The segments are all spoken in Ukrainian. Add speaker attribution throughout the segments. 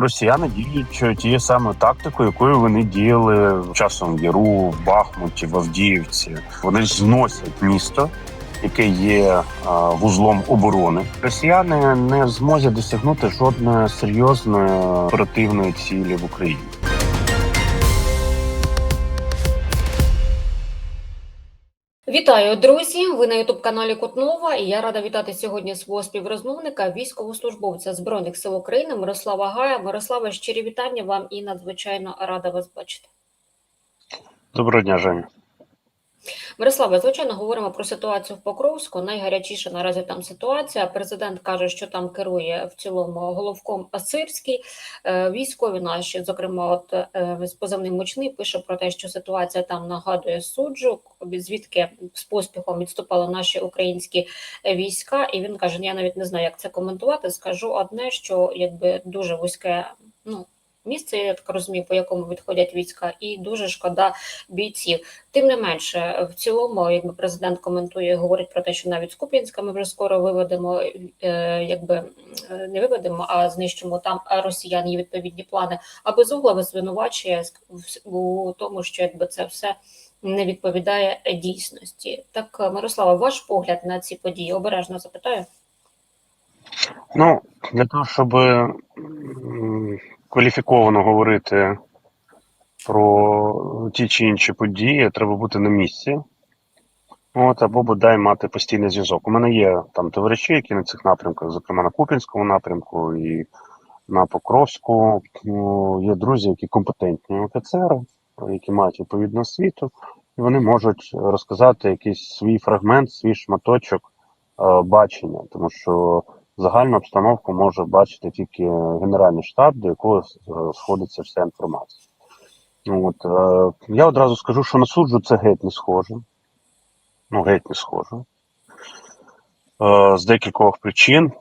Speaker 1: Росіяни діють тією самою тактикою, якою вони діяли часом в Яру, в Бахмуті, в Авдіївці. Вони зносять місто, яке є вузлом оборони. Росіяни не в змозі досягнути жодної серйозної оперативної цілі в Україні.
Speaker 2: Вітаю, друзі! Ви на ютуб каналі Кутнова, і я рада вітати сьогодні свого співрозмовника, військовослужбовця збройних сил України Мирослава Гая. Мирослава, щирі вітання вам і надзвичайно рада вас бачити.
Speaker 1: Доброго дня, Женя.
Speaker 2: Мирослава, звичайно, говоримо про ситуацію в Покровську. Найгарячіша наразі там ситуація. Президент каже, що там керує в цілому головком Асирський. Е, Військові наші, зокрема, от е, з позивним мучний пише про те, що ситуація там нагадує суджу, звідки з поспіхом відступали наші українські війська. І він каже: я навіть не знаю, як це коментувати. Скажу одне, що якби дуже вузьке. Ну місце, я так розумію, по якому відходять війська, і дуже шкода бійців. Тим не менше, в цілому, якби президент коментує, говорить про те, що навіть з Куп'янська ми вже скоро виведемо, е, якби е, не виведемо, а знищимо там росіян є відповідні плани. А безуглава звинувачує у тому, що якби це все не відповідає дійсності. Так, Мирослава, ваш погляд на ці події обережно запитаю.
Speaker 1: Ну, для того, щоб кваліфіковано говорити про ті чи інші події, треба бути на місці. От, або бодай мати постійний зв'язок. У мене є там товариші, які на цих напрямках, зокрема на Купінському напрямку і на Покровську. Ну, є друзі, які компетентні офіцери, які мають відповідну освіту, і вони можуть розказати якийсь свій фрагмент, свій шматочок е, бачення, тому що загальну обстановку може бачити тільки Генеральний штаб, до якого е, сходиться вся інформація. От, е, я одразу скажу, що на суджу це геть не схоже. Ну, геть не схоже. Е, з декількох причин.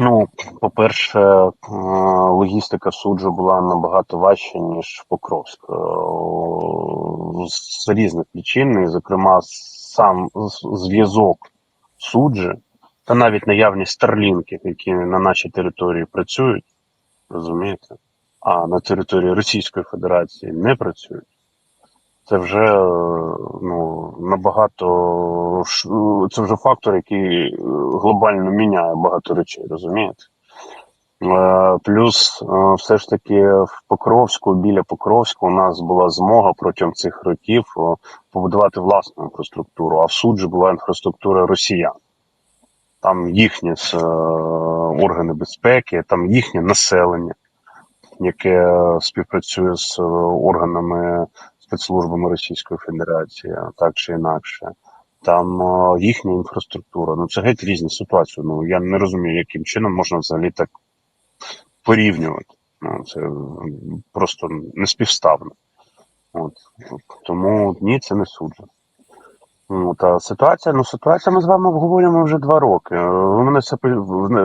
Speaker 1: Ну, по-перше, логістика суджу була набагато важча, ніж Покровськ. З різних причин, і, зокрема, сам зв'язок суджі та навіть наявність старлінків, які на нашій території працюють, розумієте, а на території Російської Федерації не працюють. Це вже е, ну, набагато ш- це вже фактор, який е, глобально міняє багато речей, розумієте? Е, Плюс, е, все ж таки, в Покровську, біля Покровську, у нас була змога протягом цих років е, побудувати власну інфраструктуру, а в суджі була інфраструктура росіян. Там їхні е, органи безпеки, там їхнє населення, яке е, співпрацює з е, органами спецслужбами Російської Федерації, так чи інакше. Там е, їхня інфраструктура. Ну це геть різні ситуації. Ну я не розумію, яким чином можна взагалі так порівнювати. Ну це просто неспівставно. От тому ні, це не суджу. Та ситуація, ну ситуація ми з вами обговорюємо вже два роки. Е, Ви мене все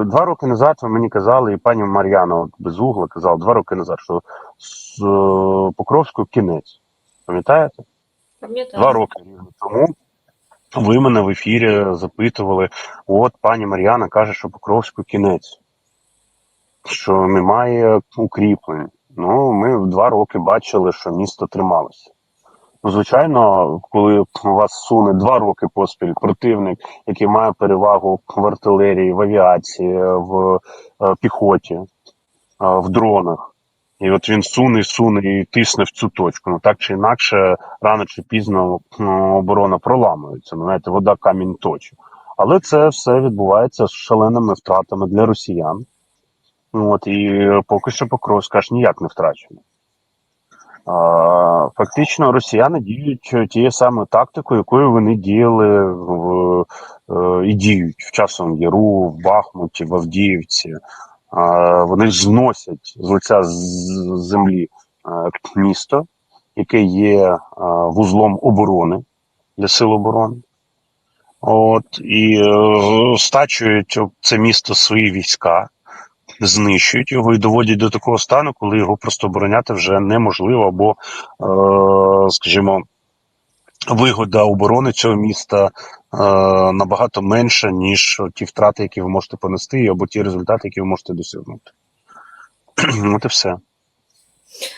Speaker 1: два роки назад ви мені казали, і пані Мар'яна без угла казала два роки назад, що з е, Покровського кінець. Пам'ятаєте?
Speaker 2: Пам'ятаю.
Speaker 1: Два роки тому ви мене в ефірі запитували: от пані Мар'яна каже, що Покровську кінець, що немає укріплень. Ну, ми два роки бачили, що місто трималося. Ну, звичайно, коли вас суне два роки поспіль противник, який має перевагу в артилерії, в авіації, в е, піхоті, е, в дронах. І от він суне, суне і тисне в цю точку. Ну так чи інакше, рано чи пізно ну, оборона проламується. Ну, знаєте, вода камінь точить. Але це все відбувається з шаленими втратами для росіян. Ну, От і поки що Покровськ аж ніяк не втрачено. Фактично, росіяни діють тією самою тактикою, якою вони діяли в е, і діють в часом Яру, в Бахмуті, в Авдіївці. Вони зносять з лиця землі е, місто, яке є е, вузлом оборони для сил оборони. От і стачують це місто свої війська, знищують його і доводять до такого стану, коли його просто обороняти вже неможливо, або, е, скажімо, вигода оборони цього міста е, набагато менша, ніж ті втрати, які ви можете понести, або ті результати, які ви можете досягнути. От і все.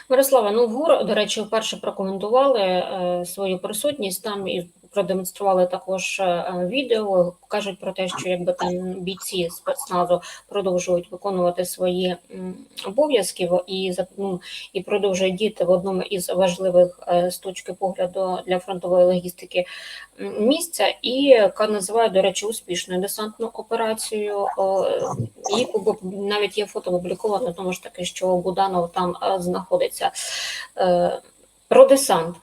Speaker 2: Мирослава, ну ГУР, до речі, вперше прокоментували е, свою присутність там і продемонстрували також е, відео. Кажуть про те, що якби там бійці спецназу продовжують виконувати свої обов'язки і ну, і продовжують діяти в одному із важливих е, з точки погляду для фронтової логістики місця, і називає, до речі, успішною десантну операцію. Е, І навіть є фото опубліковано, тому ж таки, що Буданов там е, знаходиться. Е, Про десант.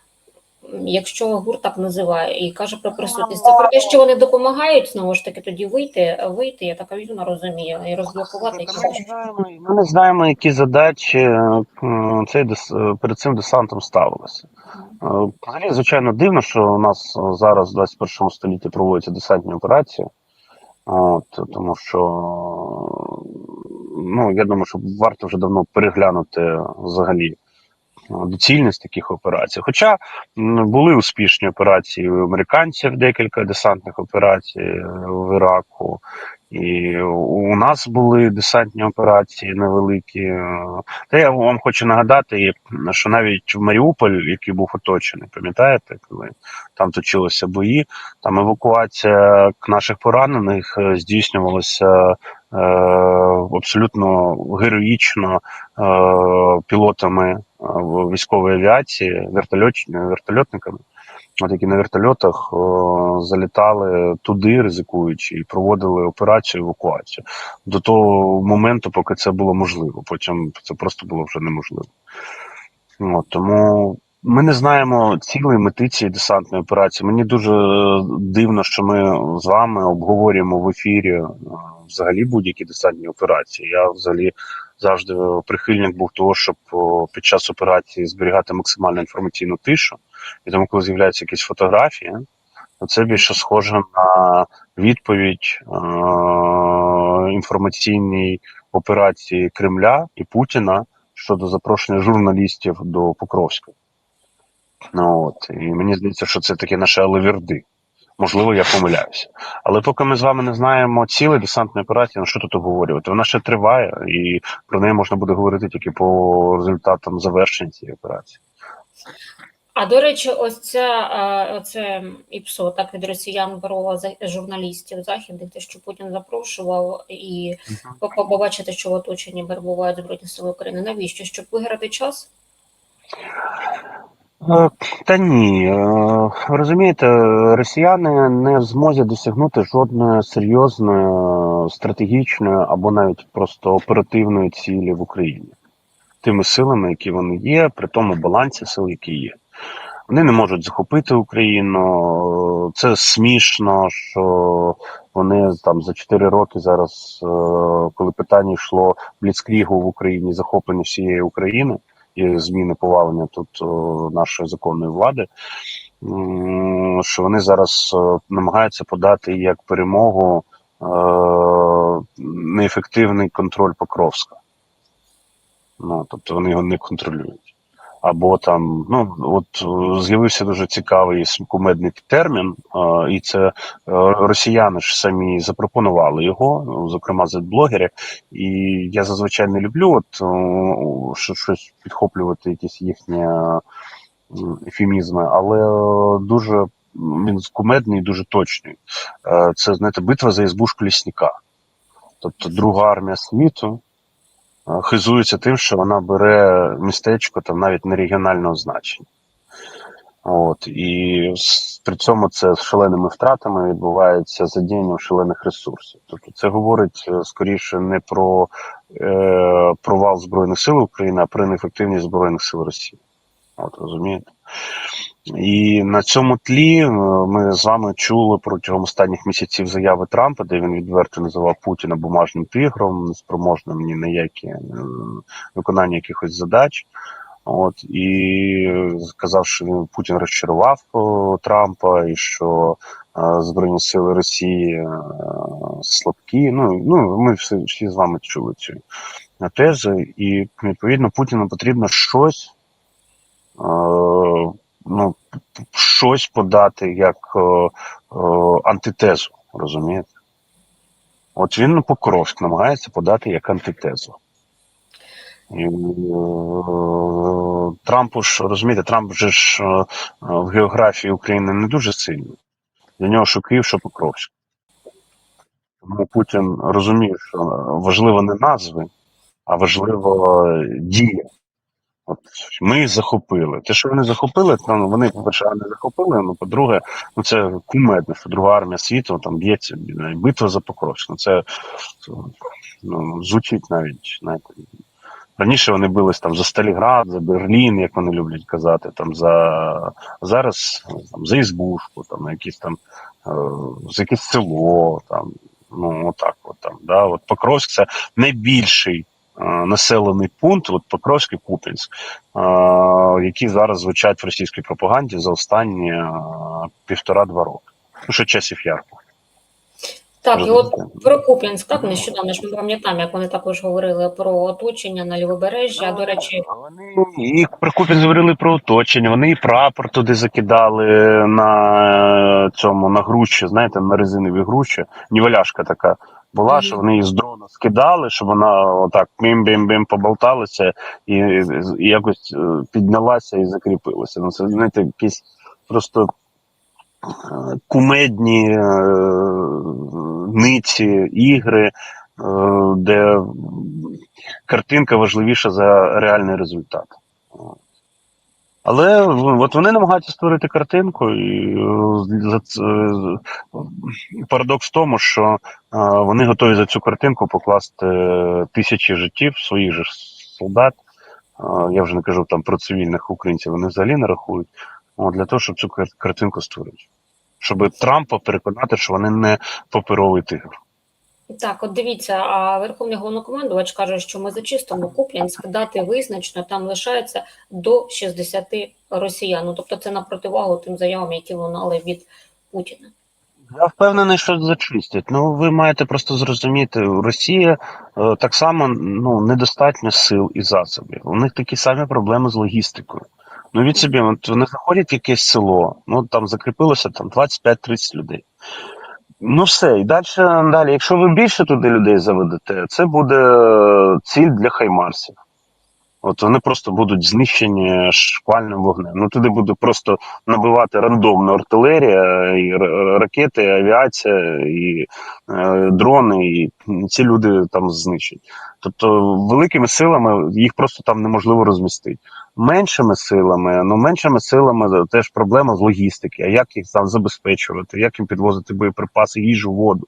Speaker 2: Якщо гурт так називає і каже про присутність, це про те, що вони допомагають знову ж таки тоді вийти, вийти, я так вірно розумію, і розблокувати
Speaker 1: Ми не знаємо, ми не знаємо, які задачі е, цей дес- е, перед цим десантом ставилися. Е, Взагалі, звичайно, дивно, що у нас зараз в 21 столітті проводяться десантні операції. От, тому що ну, я думаю, що варто вже давно переглянути взагалі е, доцільність таких операцій. Хоча були успішні операції у американців, декілька десантних операцій е, в Іраку. І у нас були десантні операції невеликі. Е, Та я вам хочу нагадати, що навіть в Маріуполь, який був оточений, пам'ятаєте, коли там точилися бої, там евакуація наших поранених е, здійснювалася е, абсолютно героїчно е, пілотами е, військової авіації, вертольотниками. От які на вертольотах о, залітали туди, ризикуючи, і проводили операцію евакуацію до того моменту, поки це було можливо. Потім це просто було вже неможливо. От, тому ми не знаємо цілої мети цієї десантної операції. Мені дуже дивно, що ми з вами обговорюємо в ефірі е, взагалі будь-які десантні операції. Я взагалі завжди прихильник був того, щоб під час операції зберігати максимальну інформаційну тишу. І тому, коли з'являються якісь фотографії, то це більше схоже на відповідь е- інформаційній операції Кремля і Путіна щодо запрошення журналістів до Покровська. Ну, от. І мені здається, що це таке наше алеверди. Можливо, я помиляюся. Але поки ми з вами не знаємо цілей десантної операції, ну що тут обговорювати? Вона ще триває, і про неї можна буде говорити тільки по результатам завершення цієї операції.
Speaker 2: А до речі, ось ця оце ІПСО, так від росіян про журналістів західних, те, що Путін запрошував, і по- побачити, що в оточенні перебувають Збройні Сили України. Навіщо? Щоб виграти час?
Speaker 1: Е, Та ні, Е, розумієте, росіяни не в змозі досягнути жодної серйозної е, стратегічної або навіть просто оперативної цілі в Україні тими силами, які вони є, при тому балансі сил, які є. Вони не можуть захопити Україну. Це смішно, що вони там за 4 роки зараз, е, коли питання йшло бліцкрігу в Україні, захоплення всієї України і зміни повалення тут нашої законної влади, що вони зараз намагаються подати як перемогу неефективний контроль Покровська. Ну, тобто вони його не контролюють. Або там, ну от е, з'явився дуже цікавий кумедний термін, е, і це е, росіяни ж самі запропонували його, ну, зокрема з-блогери. І я зазвичай не люблю от щось підхоплювати, якісь їхні ефемізми, але дуже він кумедний дуже точний. Це знаєте, битва за ізбушку лісника. Тобто друга армія світу хизується тим, що вона бере містечко там навіть не регіонального значення. От і при цьому це з шаленими втратами відбувається задіянням шалених ресурсів. Тобто це говорить е, скоріше не про е, провал Збройних сил України, а про неефективність Збройних сил Росії. От розумієте? І на цьому тлі е, ми з вами чули протягом останніх місяців заяви Трампа, де він відверто називав Путіна бумажним тигром, неспроможним ні на які е, виконання якихось задач. От і сказав, що Путін розчарував Трампа, і що е, Збройні сили Росії е, слабкі. Ну ну ми всі, всі з вами чули цю тези, і відповідно Путіну потрібно щось. Е, ну, щось подати як е, е, антитезу, розумієте? От він Покровськ намагається подати як антитезу. І, Трампу ж розумієте, Трамп же ж в географії України не дуже сильний. Для нього що Київ, що Покровськ. Тому Путін розуміє, що важливо не назви, а важливо дія. От ми захопили. Те, що вони захопили, то вони, по-перше, не захопили. Ну, по-друге, ну це кумедно, що друга армія світу там б'ється битва за Покровськ. Ну це ну, звучить навіть знаєте. Раніше вони бились там за Сталінград, за Берлін, як вони люблять казати, там за зараз там, за Ізбушку, там якісь там е, за якесь село, там ну отак, от там. Да, от Покровськ це найбільший населений пункт, от Покровськ і Куп'янськ, е, які зараз звучать в російській пропаганді за останні е, півтора-два роки. Ну, що часів ярко.
Speaker 2: Так, і от про Куп'янськ, так нещодавно ж ми пам'ятаємо, як вони також говорили про оточення на лівобережжя. До речі,
Speaker 1: Вони і про Купін говорили про оточення. Вони і прапор туди закидали на е, цьому на груші, знаєте, на резинові груші. Ніваляшка така була,
Speaker 2: Мгм.
Speaker 1: що вони її з дрона скидали, щоб вона отак бім-бім-бім поболталася і, і якось е, піднялася і закріпилася. Ну це знаєте, якісь просто е, кумедні е, ниці, ігри, е, де картинка важливіша за реальний результат. Але ну, от вони намагаються створити картинку, і е, е, парадокс в тому, що е, вони готові за цю картинку покласти тисячі життів своїх же солдат. Я вже не кажу там про цивільних українців, вони взагалі не рахують. Для того, щоб цю кар- картинку створити. Щоб Трампа переконати, що вони не паперовий тигр.
Speaker 2: Так, от дивіться, а Верховний головнокомандувач каже, що ми зачистимо Куп'янськ, дати визначено, там лишається до 60 росіян. Ну, тобто це на противагу тим заявам, які лунали від Путіна.
Speaker 1: Я впевнений, що зачистять. Ну ви маєте просто зрозуміти, Росія е, так само ну недостатньо сил і засобів. У них такі самі проблеми з логістикою. Ну від собі, от вони заходять в якесь село, ну там закріпилося там 25-30 людей. Ну все, і далі, далі, якщо ви більше туди людей заведете, це буде е, ціль для хаймарсів. От вони просто будуть знищені шквальним вогнем. Ну туди буде просто набивати рандомна артилерія, і ракети, і авіація, і е, дрони, і ці люди там знищать. Тобто, великими силами їх просто там неможливо розмістити. Меншими силами, ну меншими силами теж проблема з логістики. А як їх там забезпечувати, як їм підвозити боєприпаси, їжу, воду.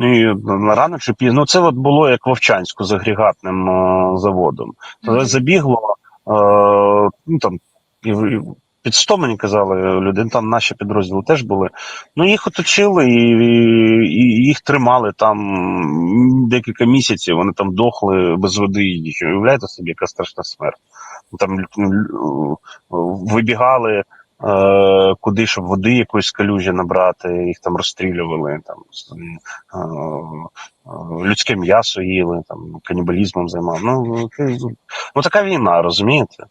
Speaker 1: Ну і на рано чи пізно. Ну, це от було як в Овчанську з агрегатним е, заводом. Тоді забігло е, ну там і, і під 100 мені казали люди, там наші підрозділи теж були. Ну їх оточили і, і, і їх тримали там декілька місяців. Вони там дохли без води і їжі. Уявляєте собі, яка страшна смерть. Там лю- вибігали. Е, куди щоб води якоїсь калюжі набрати, їх там розстрілювали, там е, е, людське м'ясо їли, там канібалізмом займав. Ну, ну така війна, розумієте?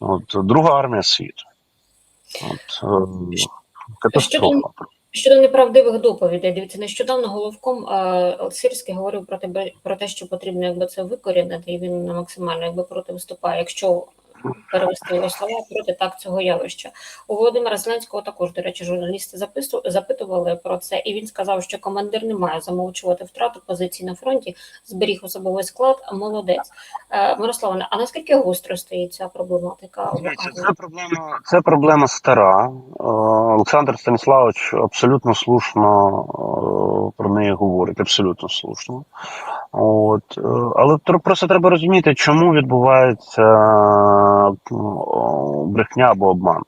Speaker 1: От друга армія світу. От, е, катастрофа.
Speaker 2: Щодо неправдивих доповідей, дивіться, нещодавно головком е, Сирський говорив про тебе про те, що потрібно якби це викорінити, і він максимально якби проти виступає, якщо перевести його слова проти так цього явища. У Володимира Зеленського також, до речі, журналісти запису, запитували про це, і він сказав, що командир не має замовчувати втрату позицій на фронті, зберіг особовий склад, молодець. Е, Мирославе, а наскільки гостро стоїть ця проблематика?
Speaker 1: Це проблема, це проблема стара. Е, Олександр Станіславович абсолютно слушно е, про неї говорить, абсолютно слушно. От, е, але просто треба розуміти, чому відбувається е, брехня або обман.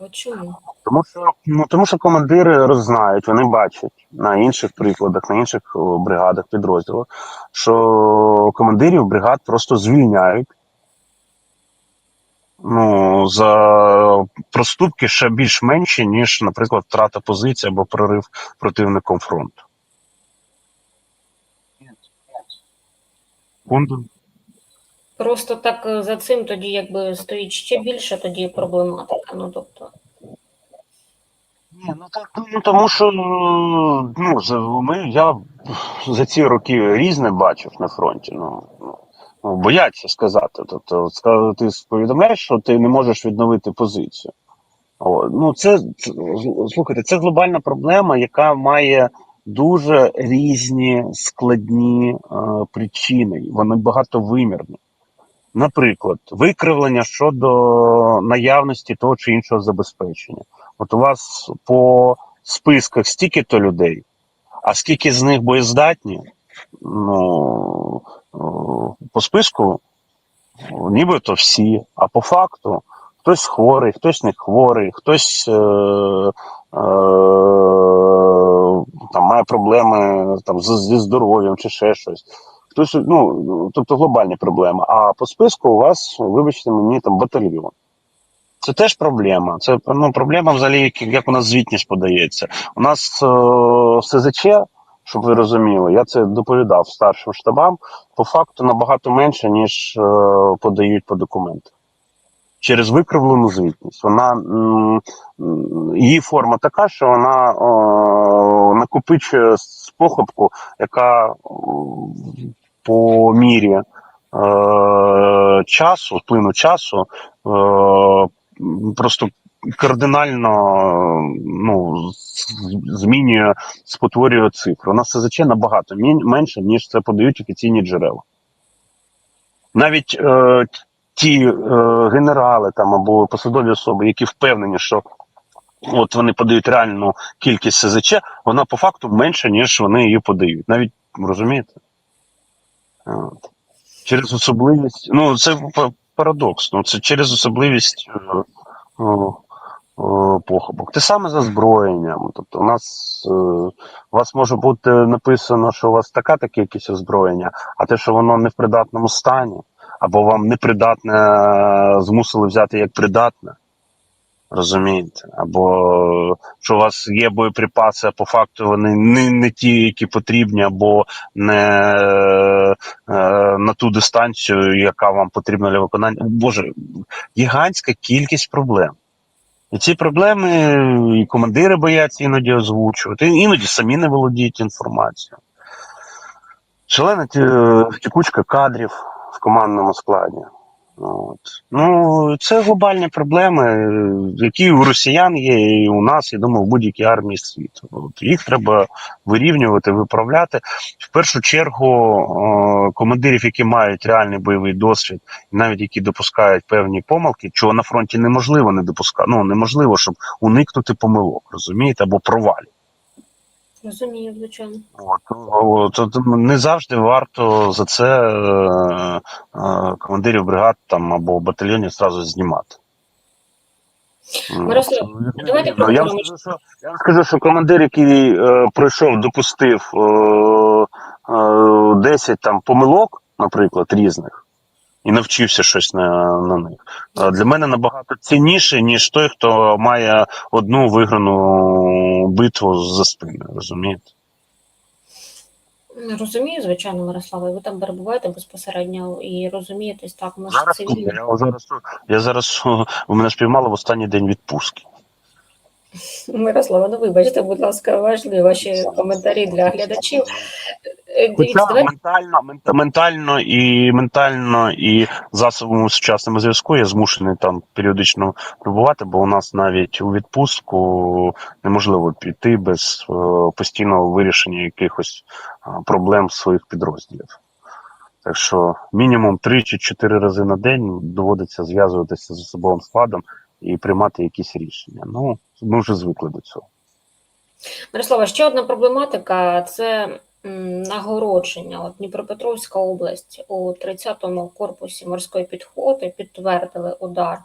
Speaker 2: От чому?
Speaker 1: Тому що ну тому, що командири роззнають, вони бачать на інших прикладах, на інших бригадах, підрозділах, що командирів бригад просто звільняють. Ну, за проступки ще більш менші, ніж, наприклад, втрата позиції або прорив противником фронту. Фонду.
Speaker 2: Просто так е, за цим тоді якби стоїть ще більше тоді проблематика. Ну тобто,
Speaker 1: Ні, ну так ну тому що ну за ми я за ці роки різне бачив на фронті. Ну, ну ну, бояться сказати. Тобто, ти повідомляєш, що ти не можеш відновити позицію. О, ну, це, це слухайте, це глобальна проблема, яка має дуже різні складні е, причини. Вони багатовимірні. Наприклад, викривлення щодо наявності того чи іншого забезпечення. От у вас по списках стільки-то людей, а скільки з них боєздатні? Ну, е, по списку нібито всі, а по факту хтось хворий, хтось не хворий, хтось е, е, там має проблеми там, зі здоров'ям чи ще щось. Хтось, ну, тобто глобальні проблеми. А по списку у вас, вибачте мені, там батальйон. Це теж проблема. Це ну, проблема взагалі, як, у нас звітність подається. У нас е, СЗЧ, щоб ви розуміли, я це доповідав старшим штабам, по факту набагато менше, ніж е, подають по документах. Через викривлену звітність. Вона її форма така, що вона е, накопичує з похопку, яка по мірі е, часу, вплину часу, е, просто кардинально ну, змінює, спотворює цифру. У нас СЗЧ набагато менше, ніж це подають офіційні джерела. Навіть е, ті е, генерали там або посадові особи, які впевнені, що от вони подають реальну кількість СЗЧ, вона по факту менша, ніж вони її подають. Навіть розумієте? От. Через особливість. Ну, це парадокс. Ну, це через особливість е, о, похибок. Те саме з озброєнням. Тобто, у нас е, у вас може бути написано, що у вас така таке якесь озброєння, а те, що воно не в придатному стані, або вам непридатне змусили взяти як придатне. Розумієте? Або що у вас є боєприпаси, а по факту вони не, не ті, які потрібні, або не е, на ту дистанцію, яка вам потрібна для виконання. Боже, гігантська кількість проблем. І ці проблеми і командири бояться іноді озвучувати, іноді самі не володіють інформацією. Шалена ті- текучка кадрів командному складі. От. Ну, це глобальні проблеми, які у росіян є, і у нас, я думаю, в будь-якій армії світу. От. Їх треба вирівнювати, виправляти. В першу чергу е, командирів, які мають реальний бойовий досвід, і навіть які допускають певні помилки, чого на фронті неможливо не допускати. Ну неможливо, щоб уникнути помилок, розумієте, або провалів.
Speaker 2: Розумію, звичайно.
Speaker 1: От, от, от, не завжди варто за це е, е, командирів бригад там або батальйонів зразу знімати.
Speaker 2: Мирослав, давайте
Speaker 1: Ну, я, вам скажу, що, я вам скажу, що командир, який е, пройшов, допустив е, е, 10 там помилок, наприклад, різних, і навчився щось на, на них. е, Для мене набагато цінніше, ніж той, хто має одну виграну битву за спиною, розумієте?
Speaker 2: Розумію, звичайно, Мирославе, ви там перебуваєте безпосередньо і розумієтесь, так, ми
Speaker 1: Зараз
Speaker 2: цивільні.
Speaker 1: я зараз я зараз мене спіймали в останній день відпустки.
Speaker 2: Мирослава, ну вибачте, будь ласка, важливі ваші коментарі для глядачів. Е, Дивіться,
Speaker 1: Хоча ментально, ментально і ментально і засобами сучасного зв'язку я змушений там періодично прибувати, бо у нас навіть у відпустку неможливо піти без е, постійного вирішення якихось е, проблем своїх підрозділів. Так що мінімум 3 чи 4 рази на день доводиться зв'язуватися з особовим складом і приймати якісь рішення. Ну, ми вже звикли до цього.
Speaker 2: Мирослава, ще одна проблематика це нагородження. От Дніпропетровська область у 30-му корпусі морської підхоти підтвердили удар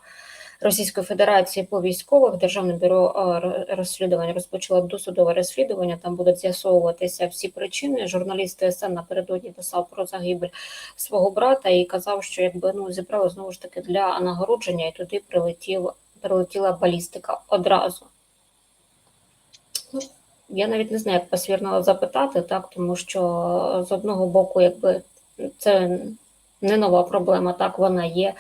Speaker 2: Російської Федерації по військових. Державне бюро е, розслідувань розпочало досудове розслідування. Там будуть з'ясовуватися всі причини. Журналіст ТСН напередодні писав про загибель свого брата і казав, що якби ну зібрали знову ж таки для нагородження, і туди прилетів прилетіла балістика одразу. Ну, Я навіть не знаю, як посвірно запитати, так, тому що з одного боку, якби це не нова проблема, так вона є.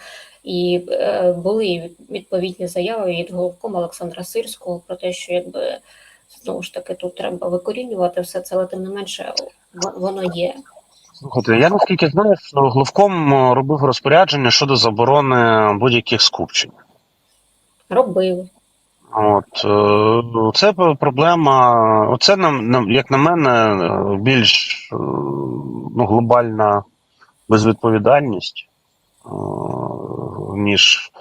Speaker 2: І е, були відповідні заяви від головкома Олександра Сирського про те, що якби знову ж таки тут треба викорінювати все це, але тим не менше воно є.
Speaker 1: Слухайте, я наскільки знаю, що Главком е, робив розпорядження щодо заборони будь-яких скупчень.
Speaker 2: Робив.
Speaker 1: От е, це проблема. Оце нам, як на мене, е, більш е, ну, глобальна безвідповідальність, ніж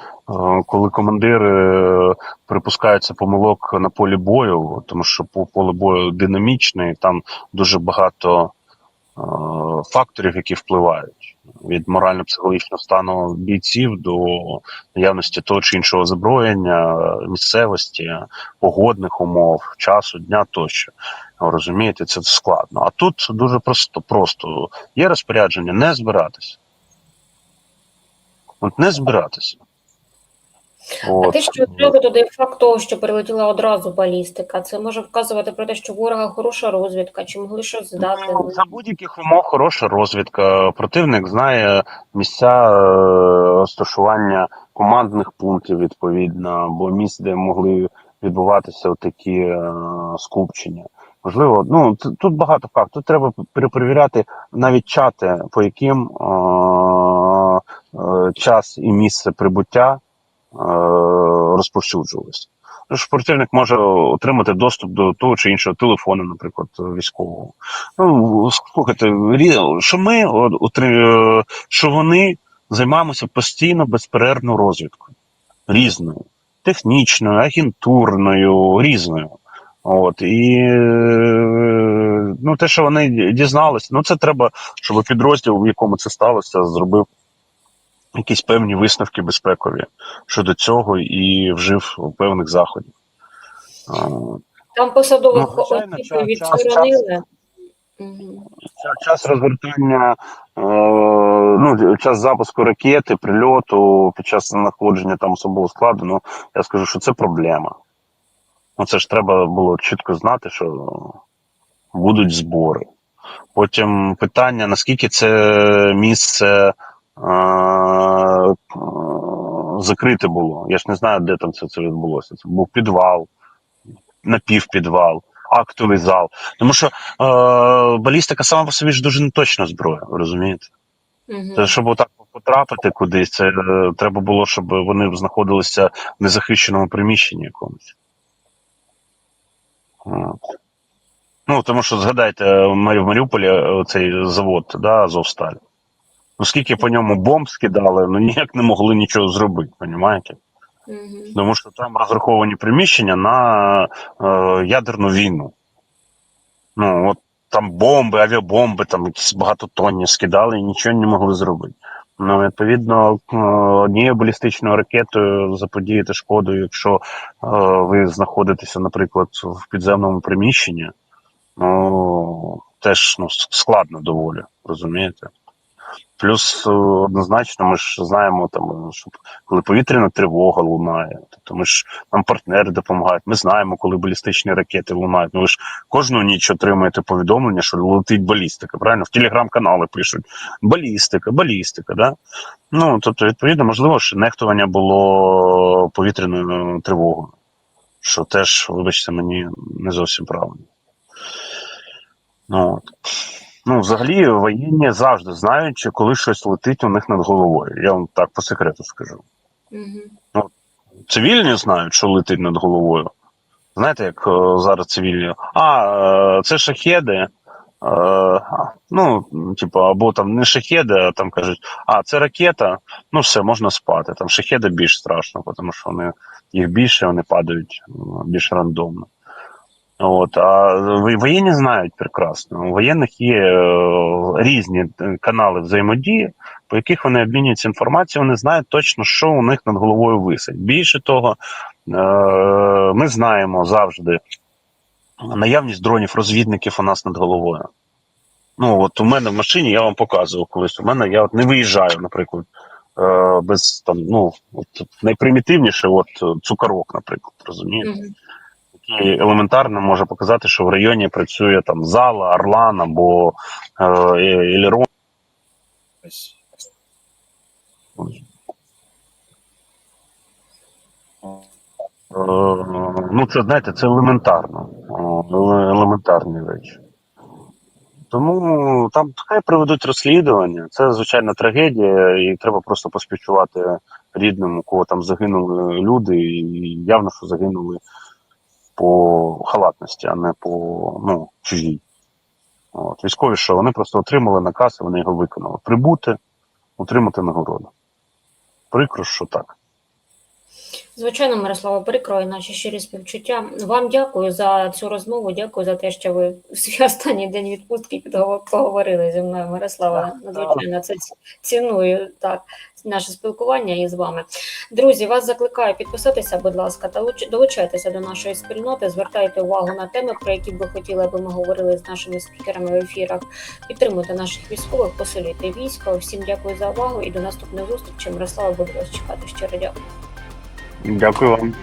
Speaker 1: коли командири припускаються помилок на полі бою, тому що по- поле бою динамічне, і там дуже багато факторів, які впливають від морально-психологічного стану бійців до наявності того чи іншого зброєння, місцевості, погодних умов, часу, дня тощо. Розумієте, це складно. А тут дуже просто просто є розпорядження не збиратися. От не збиратися.
Speaker 2: А те, що треба додає факт того, що прилетіла одразу балістика, це може вказувати про те, що ворога хороша розвідка, чи могли щось здати.
Speaker 1: Ну, За будь-яких умов хороша розвідка. Противник знає місця е, розташування командних пунктів відповідно, або місць, де могли відбуватися такі е, скупчення. Можливо, ну тут багато фактів. Тут треба перепровіряти навіть чати, по яким е, е, час і місце прибуття розповсюджувалися. Тому може отримати доступ до того чи іншого телефону, наприклад, військового. Ну, слухайте, що ми, е, що вони займаємося постійно безперервною розвідкою. Різною. Технічною, агентурною, різною. От, і е, ну, те, що вони дізналися, ну це треба, щоб підрозділ, в якому це сталося, зробив якісь певні висновки безпекові щодо цього і вжив певних заходів.
Speaker 2: Там посадових
Speaker 1: Ну, звичайно, час-
Speaker 2: відсторонили. Мгм.
Speaker 1: Ча- час розгортання, е, ну, час запуску ракети, прильоту під час знаходження там особового складу, ну я скажу, що це проблема. Ну, це ж треба було чітко знати, що будуть збори. Потім питання, наскільки це місце е, е, закрите було. Я ж не знаю, де там це, це відбулося. Це був підвал, напівпідвал, актовий зал. Тому що е, балістика сама по собі ж дуже неточна зброя, розумієте?
Speaker 2: Мгм.
Speaker 1: Це щоб отак потрапити кудись, це е, треба було, щоб вони знаходилися в незахищеному приміщенні якомусь. От. Ну, тому що згадайте, в Маріуполі е, цей завод, да, Азовсталь. Ну, скільки по ньому бомб скидали, ну ніяк не могли нічого зробити, розумієте?
Speaker 2: Мгм.
Speaker 1: Тому що там розраховані приміщення на е, ядерну війну. Ну, от там бомби, авіабомби, там якісь багатотонні скидали і нічого не могли зробити. Ну, відповідно, е, однією балістичною ракетою заподіяти шкоду, якщо е, ви знаходитеся, наприклад, в підземному приміщенні, ну теж ну, складно доволі, розумієте? Плюс е, однозначно, ми ж знаємо, там, що коли повітряна тривога лунає, тобто ми ж нам партнери допомагають. Ми знаємо, коли балістичні ракети лунають. Ну ви ж кожну ніч отримуєте повідомлення, що летить балістика. Правильно в телеграм-канали пишуть балістика, балістика. Да? Ну тобто, відповідно, можливо, що нехтування було повітряною тривогою, що теж, вибачте, мені не зовсім правильно. Ну, от. Ну, взагалі, воєнні завжди знають, коли щось летить у них над головою. Я вам так по секрету скажу.
Speaker 2: Мгм.
Speaker 1: Цивільні знають, що летить над головою. Знаєте, як е, зараз цивільні? А, е, це шахеди. Е, ну, типу, або там не шахеди, а там кажуть, а це ракета, ну все, можна спати. Там шахеди більш страшно, тому що вони їх більше, вони падають більш рандомно. От, а воєнні знають прекрасно. У воєнних є е, різні е, канали взаємодії, по яких вони обмінюються інформацією, вони знають точно, що у них над головою висить. Більше того, е, ми знаємо завжди наявність дронів-розвідників у нас над головою. Ну, от у мене в машині я вам показував колись. У мене я от не виїжджаю, наприклад, без там, ну, от найпримітивніше, от цукарок, наприклад, розумієте? Який елементарно може показати, що в районі працює там зала, Орлан або е, Елерон. Е, ну, це знаєте, це елементарно. Е, елементарні речі. Тому там хай проведуть розслідування. Це звичайна трагедія, і треба просто поспівчувати рідним, у кого там загинули люди, і явно, що загинули по халатності, а не по ну, чужій. От. Військові, що вони просто отримали наказ, і вони його виконали. Прибути, отримати нагороду. Прикро, що так.
Speaker 2: Звичайно, Мирослава, прикро і наші щирі співчуття. Вам дякую за цю розмову. Дякую за те, що ви в свій останній день відпустки поговорили зі мною, Мирослава. Надзвичайно це ці- ціную так наше спілкування із вами. Друзі, вас закликаю підписатися, будь ласка, та луч- долучайтеся до нашої спільноти. Звертайте увагу на теми, про які б ви хотіли, аби ми говорили з нашими спікерами в ефірах. Підтримуйте наших військових, посилюйте військо. Всім дякую за увагу і до наступних зустрічей. Мирослава буду вас чекати. Щиро дякую.
Speaker 1: Дякую вам.